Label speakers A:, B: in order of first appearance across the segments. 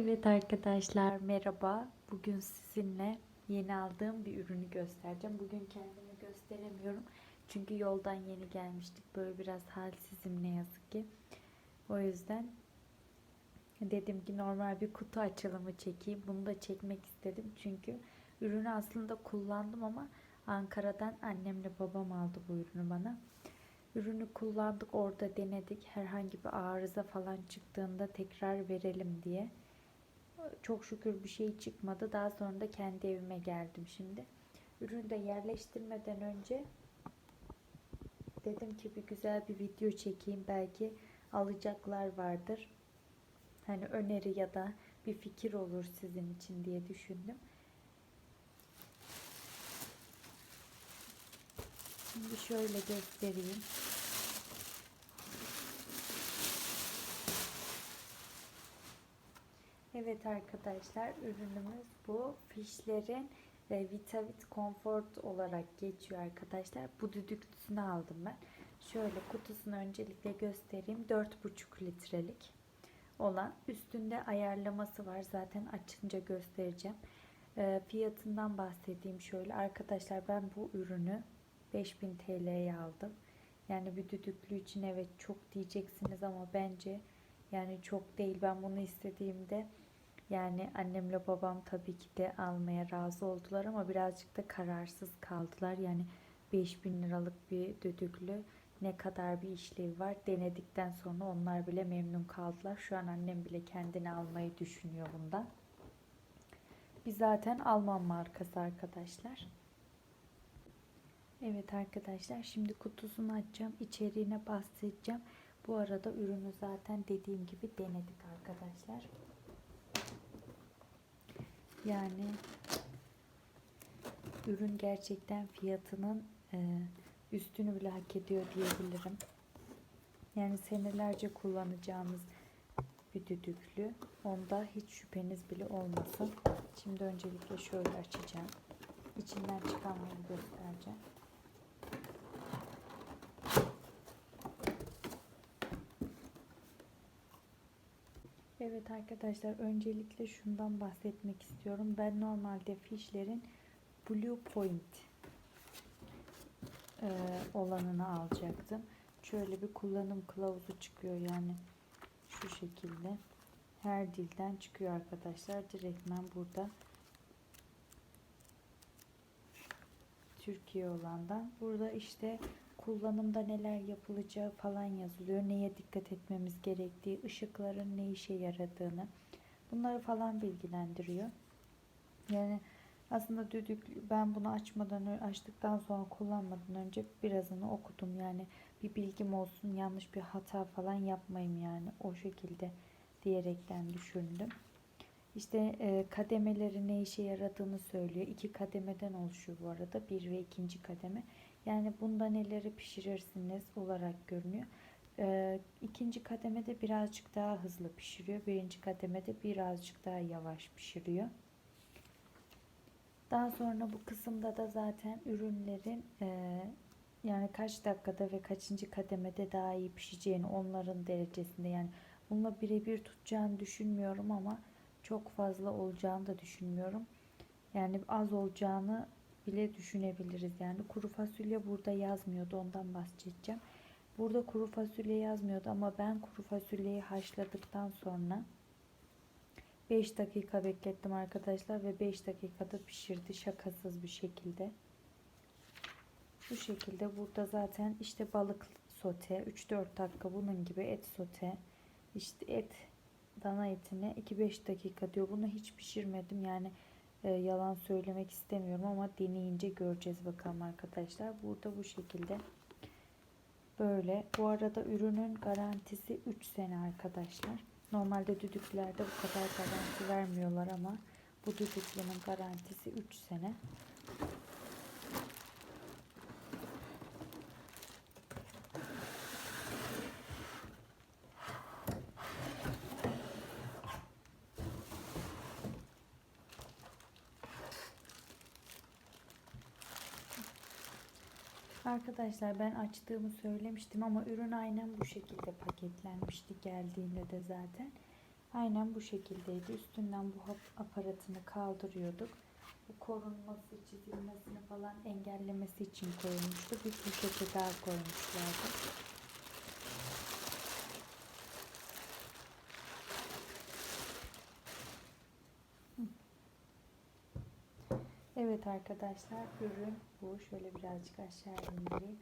A: Evet arkadaşlar merhaba. Bugün sizinle yeni aldığım bir ürünü göstereceğim. Bugün kendimi gösteremiyorum. Çünkü yoldan yeni gelmiştik. Böyle biraz halsizim ne yazık ki. O yüzden dedim ki normal bir kutu açılımı çekeyim. Bunu da çekmek istedim. Çünkü ürünü aslında kullandım ama Ankara'dan annemle babam aldı bu ürünü bana. Ürünü kullandık orada denedik. Herhangi bir arıza falan çıktığında tekrar verelim diye. Çok şükür bir şey çıkmadı. Daha sonra da kendi evime geldim şimdi. Ürünü de yerleştirmeden önce dedim ki bir güzel bir video çekeyim. Belki alacaklar vardır. Hani öneri ya da bir fikir olur sizin için diye düşündüm. Şimdi şöyle göstereyim. Evet arkadaşlar ürünümüz bu. Fişlerin e, Vitavit Comfort olarak geçiyor arkadaşlar. Bu düdüklüsünü aldım ben. Şöyle kutusunu öncelikle göstereyim. 4,5 litrelik olan. Üstünde ayarlaması var. Zaten açınca göstereceğim. E, fiyatından bahsedeyim şöyle. Arkadaşlar ben bu ürünü 5000 TL'ye aldım. Yani bir düdüklü için evet çok diyeceksiniz ama bence yani çok değil. Ben bunu istediğimde yani annemle babam tabii ki de almaya razı oldular ama birazcık da kararsız kaldılar. Yani 5000 liralık bir düdüklü ne kadar bir işlevi var denedikten sonra onlar bile memnun kaldılar. Şu an annem bile kendini almayı düşünüyor bundan. Biz zaten Alman markası arkadaşlar. Evet arkadaşlar şimdi kutusunu açacağım. İçeriğine bahsedeceğim. Bu arada ürünü zaten dediğim gibi denedik arkadaşlar. Yani ürün gerçekten fiyatının e, üstünü bile hak ediyor diyebilirim. Yani senelerce kullanacağımız bir düdüklü. Onda hiç şüpheniz bile olmasın. Şimdi öncelikle şöyle açacağım. İçinden çıkanları göstereceğim. Evet arkadaşlar öncelikle şundan bahsetmek istiyorum. Ben normalde fişlerin Blue Point e, olanını alacaktım. Şöyle bir kullanım kılavuzu çıkıyor yani şu şekilde. Her dilden çıkıyor arkadaşlar. Direktmen burada Türkiye olandan. Burada işte kullanımda neler yapılacağı falan yazılıyor. Neye dikkat etmemiz gerektiği, ışıkların ne işe yaradığını bunları falan bilgilendiriyor. Yani aslında düdük ben bunu açmadan açtıktan sonra kullanmadan önce birazını okudum. Yani bir bilgim olsun yanlış bir hata falan yapmayayım yani o şekilde diyerekten düşündüm. İşte e, kademeleri ne işe yaradığını söylüyor. İki kademeden oluşuyor bu arada. Bir ve ikinci kademe. Yani bunda neleri pişirirsiniz olarak görünüyor. Ee, ikinci kademede birazcık daha hızlı pişiriyor. Birinci kademede birazcık daha yavaş pişiriyor. Daha sonra bu kısımda da zaten ürünlerin e, yani kaç dakikada ve kaçıncı kademede daha iyi pişeceğini onların derecesinde yani bununla birebir tutacağını düşünmüyorum ama çok fazla olacağını da düşünmüyorum. Yani az olacağını bile düşünebiliriz. Yani kuru fasulye burada yazmıyordu. Ondan bahsedeceğim. Burada kuru fasulye yazmıyordu ama ben kuru fasulyeyi haşladıktan sonra 5 dakika beklettim arkadaşlar ve 5 dakikada pişirdi şakasız bir şekilde. Bu şekilde burada zaten işte balık sote 3-4 dakika bunun gibi et sote işte et dana etine 2-5 dakika diyor. Bunu hiç pişirmedim yani e, yalan söylemek istemiyorum ama deneyince göreceğiz bakalım arkadaşlar. Burada bu şekilde böyle. Bu arada ürünün garantisi 3 sene arkadaşlar. Normalde düdüklerde bu kadar garanti vermiyorlar ama bu düdüklünün garantisi 3 sene. Arkadaşlar ben açtığımı söylemiştim ama ürün aynen bu şekilde paketlenmişti geldiğinde de zaten. Aynen bu şekildeydi. Üstünden bu aparatını kaldırıyorduk. Bu korunması, çizilmesini falan engellemesi için koyulmuştu. Bir poşete daha koymuşlardı. Evet arkadaşlar ürün bu. Şöyle birazcık aşağı indireyim.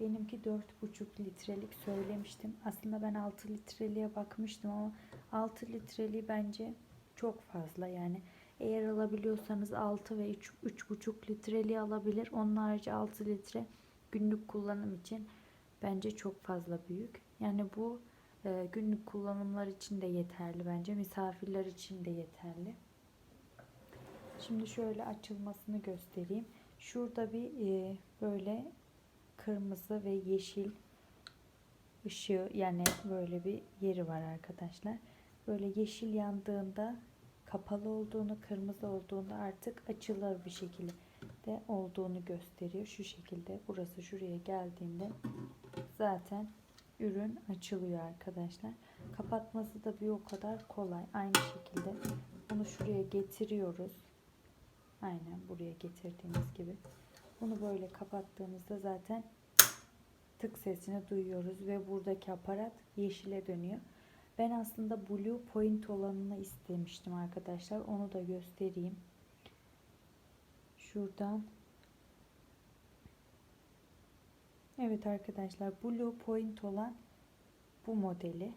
A: Benimki 4,5 litrelik söylemiştim. Aslında ben 6 litreliğe bakmıştım ama 6 litreliği bence çok fazla. Yani eğer alabiliyorsanız 6 ve 3 3,5 litreliği alabilir. Onun harici 6 litre günlük kullanım için bence çok fazla büyük. Yani bu e, günlük kullanımlar için de yeterli bence. Misafirler için de yeterli. Şimdi şöyle açılmasını göstereyim. Şurada bir e, böyle kırmızı ve yeşil ışığı yani böyle bir yeri var arkadaşlar. Böyle yeşil yandığında kapalı olduğunu, kırmızı olduğunda artık açılır bir şekilde de olduğunu gösteriyor. Şu şekilde burası şuraya geldiğinde zaten ürün açılıyor arkadaşlar. Kapatması da bir o kadar kolay. Aynı şekilde bunu şuraya getiriyoruz. Aynen buraya getirdiğimiz gibi. Bunu böyle kapattığımızda zaten tık sesini duyuyoruz ve buradaki aparat yeşile dönüyor. Ben aslında blue point olanını istemiştim arkadaşlar. Onu da göstereyim. Şuradan. Evet arkadaşlar blue point olan bu modeli.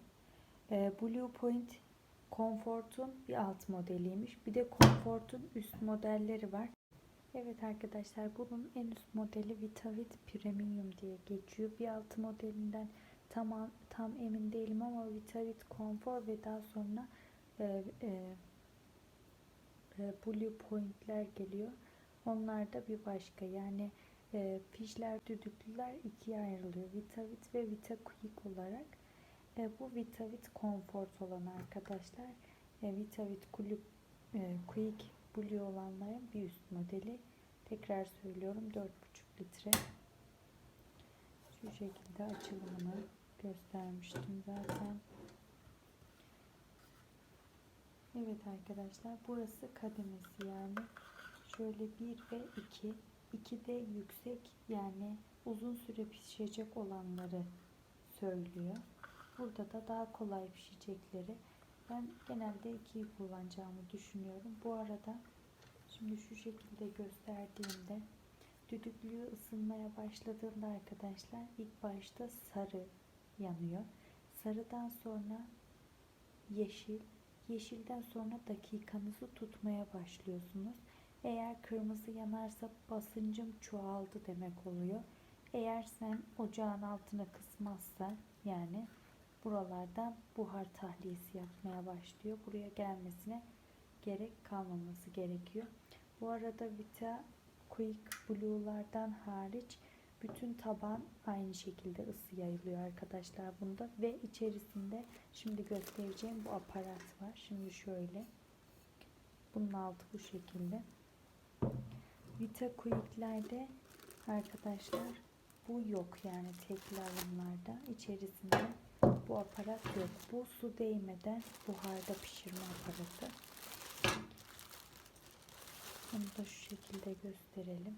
A: Ee, blue point Comfort'un bir alt modeliymiş. Bir de Comfort'un üst modelleri var. Evet arkadaşlar bunun en üst modeli Vitavit Premium diye geçiyor. Bir alt modelinden tam tam emin değilim ama Vitavit Comfort ve daha sonra e, e, e, Blue Point'ler geliyor. Onlar da bir başka. Yani e, fişler, düdüklüler ikiye ayrılıyor. Vitavit ve Vita Quick olarak. E, bu Vitavit Comfort olan arkadaşlar. E, Vitavit Quick, e, Quick Blue olanların bir üst modeli. Tekrar söylüyorum 4,5 litre. Şu şekilde açılımını göstermiştim zaten. Evet arkadaşlar burası kademesi yani şöyle 1 ve 2 2 de yüksek yani uzun süre pişecek olanları söylüyor. Burada da daha kolay pişecekleri. Ben genelde 2'yi kullanacağımı düşünüyorum. Bu arada şimdi şu şekilde gösterdiğimde düdüklüğü ısınmaya başladığında arkadaşlar ilk başta sarı yanıyor. Sarıdan sonra yeşil, yeşilden sonra dakikanızı tutmaya başlıyorsunuz. Eğer kırmızı yanarsa basıncım çoğaldı demek oluyor. Eğer sen ocağın altına kısmazsan yani buralardan buhar tahliyesi yapmaya başlıyor. Buraya gelmesine gerek kalmaması gerekiyor. Bu arada Vita Quick Blue'lardan hariç bütün taban aynı şekilde ısı yayılıyor arkadaşlar bunda ve içerisinde şimdi göstereceğim bu aparat var. Şimdi şöyle bunun altı bu şekilde. Vita Quick'lerde arkadaşlar bu yok yani tekli alımlarda içerisinde bu aparat yok. Bu su değmeden buharda pişirme aparatı. Bunu da şu şekilde gösterelim.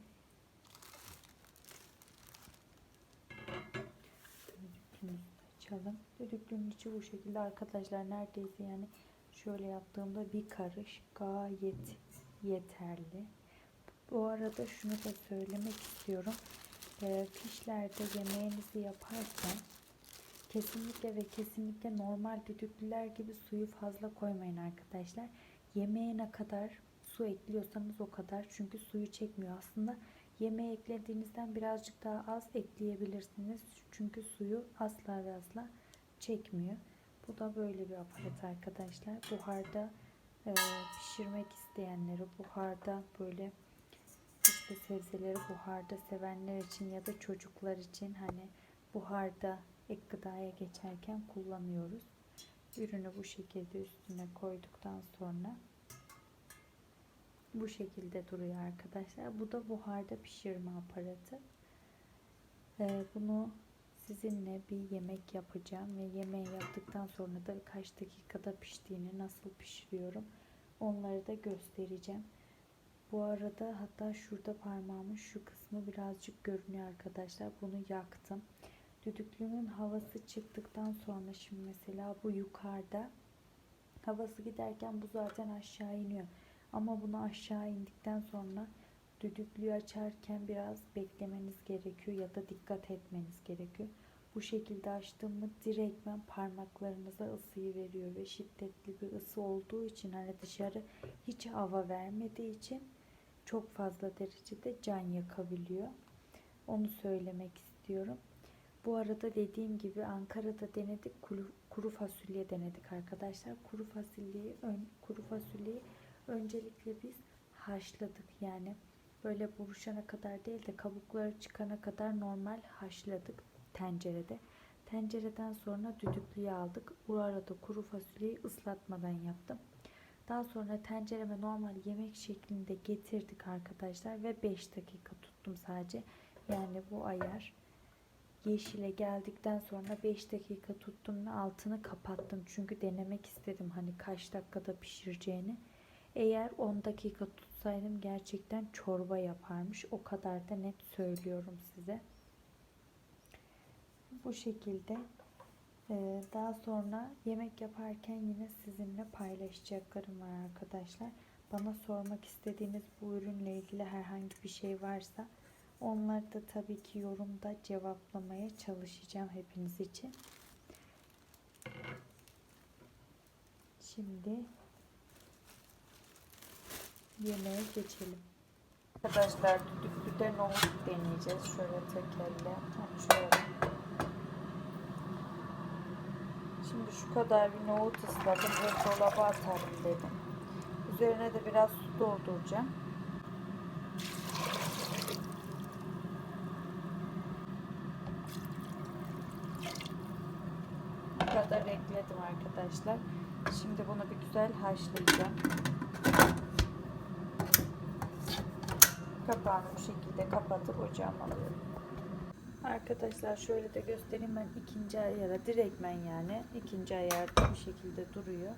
A: Düdüklümüzü açalım. Düdüklünün içi bu şekilde arkadaşlar neredeyse yani şöyle yaptığımda bir karış gayet yeterli. Bu arada şunu da söylemek istiyorum. E, fişlerde yemeğinizi yaparken kesinlikle ve kesinlikle normal düdüklüler gibi suyu fazla koymayın arkadaşlar. Yemeğe ne kadar su ekliyorsanız o kadar. Çünkü suyu çekmiyor. Aslında yemeğe eklediğinizden birazcık daha az ekleyebilirsiniz. Çünkü suyu asla ve asla çekmiyor. Bu da böyle bir aparat arkadaşlar. Buharda e, pişirmek isteyenleri buharda böyle işte sebzeleri buharda sevenler için ya da çocuklar için hani buharda ek gıdaya geçerken kullanıyoruz. Ürünü bu şekilde üstüne koyduktan sonra bu şekilde duruyor arkadaşlar. Bu da buharda pişirme aparatı. Ee, bunu sizinle bir yemek yapacağım ve yemeği yaptıktan sonra da kaç dakikada piştiğini nasıl pişiriyorum onları da göstereceğim. Bu arada hatta şurada parmağımın şu kısmı birazcık görünüyor arkadaşlar. Bunu yaktım. Düdüklümün havası çıktıktan sonra şimdi mesela bu yukarıda havası giderken bu zaten aşağı iniyor. Ama bunu aşağı indikten sonra düdüklüyü açarken biraz beklemeniz gerekiyor ya da dikkat etmeniz gerekiyor. Bu şekilde açtığımı direktmen parmaklarınıza ısıyı veriyor ve şiddetli bir ısı olduğu için hani dışarı hiç hava vermediği için çok fazla derecede can yakabiliyor. Onu söylemek istiyorum. Bu arada dediğim gibi Ankara'da denedik kuru, kuru fasulye denedik arkadaşlar. Kuru fasulyeyi ön, kuru fasulyeyi öncelikle biz haşladık. Yani böyle buruşana kadar değil de kabukları çıkana kadar normal haşladık tencerede. Tencereden sonra düdüklüye aldık. Bu arada kuru fasulyeyi ıslatmadan yaptım. Daha sonra tencereme normal yemek şeklinde getirdik arkadaşlar ve 5 dakika tuttum sadece. Yani bu ayar yeşile geldikten sonra 5 dakika tuttum ve altını kapattım. Çünkü denemek istedim hani kaç dakikada pişireceğini. Eğer 10 dakika tutsaydım gerçekten çorba yaparmış. O kadar da net söylüyorum size. Bu şekilde ee, daha sonra yemek yaparken yine sizinle paylaşacaklarım var arkadaşlar. Bana sormak istediğiniz bu ürünle ilgili herhangi bir şey varsa onları da tabii ki yorumda cevaplamaya çalışacağım hepiniz için. Şimdi yemeğe geçelim. Arkadaşlar düdüklüde nohut deneyeceğiz. Şöyle tek elle açıyorum. Şimdi şu kadar bir nohut ısladım ve dolaba atarım dedim. Üzerine de biraz su dolduracağım. Bu kadar ekledim arkadaşlar. Şimdi bunu bir güzel haşlayacağım. Kapağını bu şekilde kapatıp ocağıma alıyorum. Arkadaşlar şöyle de göstereyim ben ikinci ayara direktmen yani ikinci ayarda bu şekilde duruyor.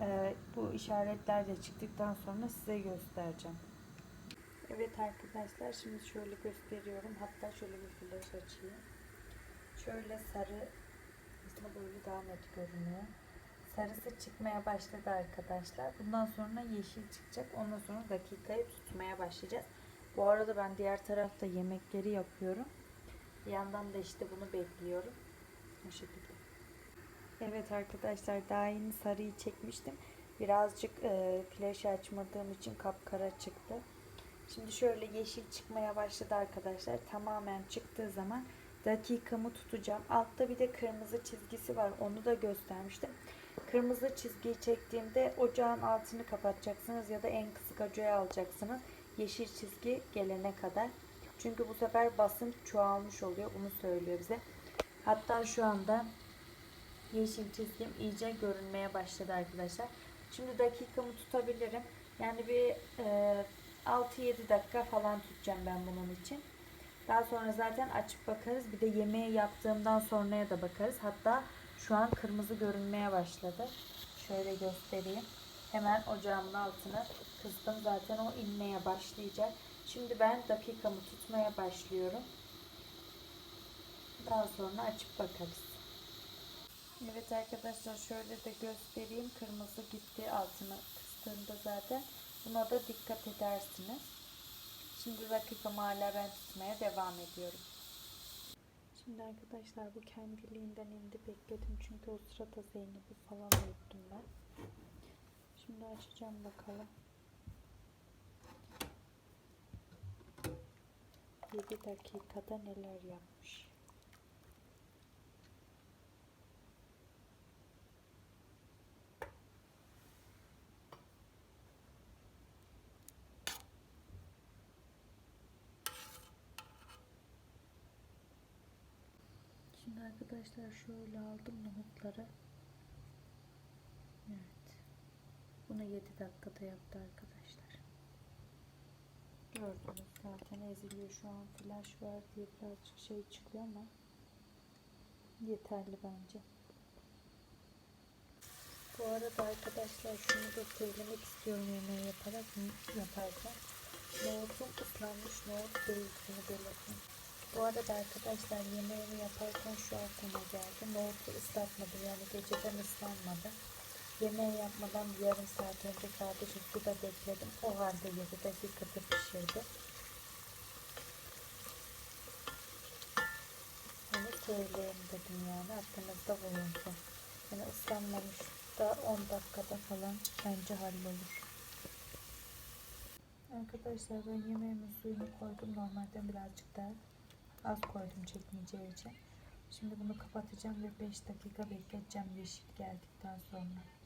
A: Ee, bu işaretler de çıktıktan sonra size göstereceğim. Evet arkadaşlar şimdi şöyle gösteriyorum. Hatta şöyle bir flash açayım. Şöyle sarı aslında böyle daha net görünüyor. Sarısı çıkmaya başladı arkadaşlar. Bundan sonra yeşil çıkacak. Ondan sonra dakikayı tutmaya başlayacağız. Bu arada ben diğer tarafta yemekleri yapıyorum. Bir yandan da işte bunu bekliyorum. Bu şekilde. Evet arkadaşlar daha yeni sarıyı çekmiştim. Birazcık e, flash açmadığım için kapkara çıktı. Şimdi şöyle yeşil çıkmaya başladı arkadaşlar. Tamamen çıktığı zaman dakikamı tutacağım. Altta bir de kırmızı çizgisi var. Onu da göstermiştim. Kırmızı çizgiyi çektiğimde ocağın altını kapatacaksınız ya da en kısık ocağı alacaksınız. Yeşil çizgi gelene kadar. Çünkü bu sefer basınç çoğalmış oluyor. Bunu söylüyor bize. Hatta şu anda yeşil çizgim iyice görünmeye başladı arkadaşlar. Şimdi dakikamı tutabilirim. Yani bir e, 6-7 dakika falan tutacağım ben bunun için. Daha sonra zaten açıp bakarız. Bir de yemeği yaptığımdan sonraya da bakarız. Hatta şu an kırmızı görünmeye başladı. Şöyle göstereyim. Hemen ocağımın altına kıstım. Zaten o inmeye başlayacak. Şimdi ben dakikamı tutmaya başlıyorum. Daha sonra açıp bakarız. Evet arkadaşlar şöyle de göstereyim. Kırmızı gitti altına kıstığında zaten. Buna da dikkat edersiniz. Şimdi dakikamı hala ben tutmaya devam ediyorum. Şimdi arkadaşlar bu kendiliğinden indi bekledim çünkü o sırada Zeynep'i falan uyuttum ben. Şimdi açacağım bakalım. 7 dakikada neler yapmış. Şimdi arkadaşlar şöyle aldım nohutları. Evet. Bunu 7 dakikada yaptı arkadaşlar. Gördünüz zaten eziliyor şu an flash var diye birazcık şey çıkıyor ama Yeterli bence. Bu arada arkadaşlar şunu da söylemek istiyorum yemeği yaparak yaparken. Nohutum ıslanmış nohut değil bunu belirteyim. Bu arada arkadaşlar yemeğimi yaparken şu aklıma geldi. Nohutu ıslatmadım yani geceden ıslanmadı. Yemeği yapmadan bir yarım saat önce sadece suda bekledim. O halde 7 dakikada pişirdi. Onu söyleyeyim dedim yani aklınızda bulunsun. Yani ıslanmamış da 10 dakikada falan bence hallolur. Arkadaşlar ben yemeğimin suyunu koydum. Normalden birazcık daha az koydum çekmeyeceği için. Şimdi bunu kapatacağım ve 5 dakika bekleteceğim yeşil geldikten sonra.